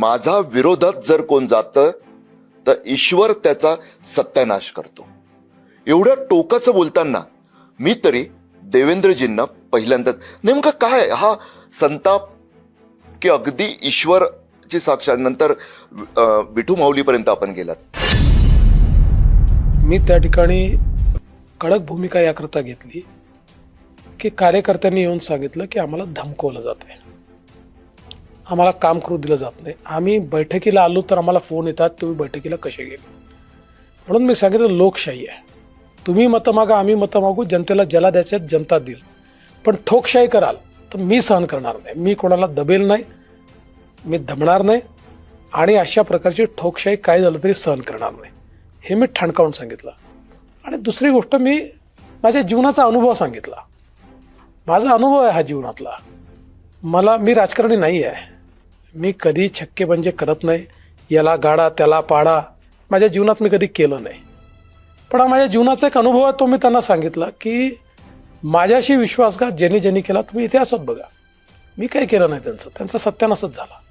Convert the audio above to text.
माझा विरोधात जर कोण जातं तर ईश्वर त्याचा सत्यानाश करतो. एवढं टोकाचं बोलताना मी तरी देवेंद्रजींना पहिल्यांदाच नेमकं काय? हा संताप की अगदी ईश्वरची साक्षात नंतर विठू माऊलीपर्यंत आपण गेलात? मी त्या ठिकाणी कडक भूमिका याकरता घेतली की कार्यकर्त्यांनी येऊन सांगितलं की आम्हाला धमकवलं जात आहे आम्हाला काम करू दिलं जात नाही. आम्ही बैठकीला आलो तर आम्हाला फोन येतात तुम्ही बैठकीला कसे गेले? म्हणून मी सांगितलं लोकशाही आहे. तुम्ही मतं मागा आम्ही मतं मागू जनतेला ज्याला द्यायचे जनता देईल. पण ठोकशाही कराल तर मी सहन करणार नाही. मी कोणाला दबेल नाही मी दमणार नाही आणि अशा प्रकारची ठोकशाही काय झालं तरी सहन करणार नाही. हे मी ठणकावून सांगितलं. आणि दुसरी गोष्ट मी माझ्या जीवनाचा अनुभव सांगितला. माझा अनुभव आहे हा जीवनातला. मला मी राजकारणी नाही आहे. मी कधी छक्केपंजे करत नाही. याला गाडा त्याला पाडा. माझ्या जीवनात मी कधी केलं नाही. पण हा माझ्या जीवनाचा एक अनुभव आहे तो मी त्यांना सांगितला की माझ्याशी विश्वासघात ज्यांनी ज्यांनी केला तुम्ही इतिहासात बघा. मी काही केलं नाही त्यांचं? त्यांचा सत्यानाशच झाला.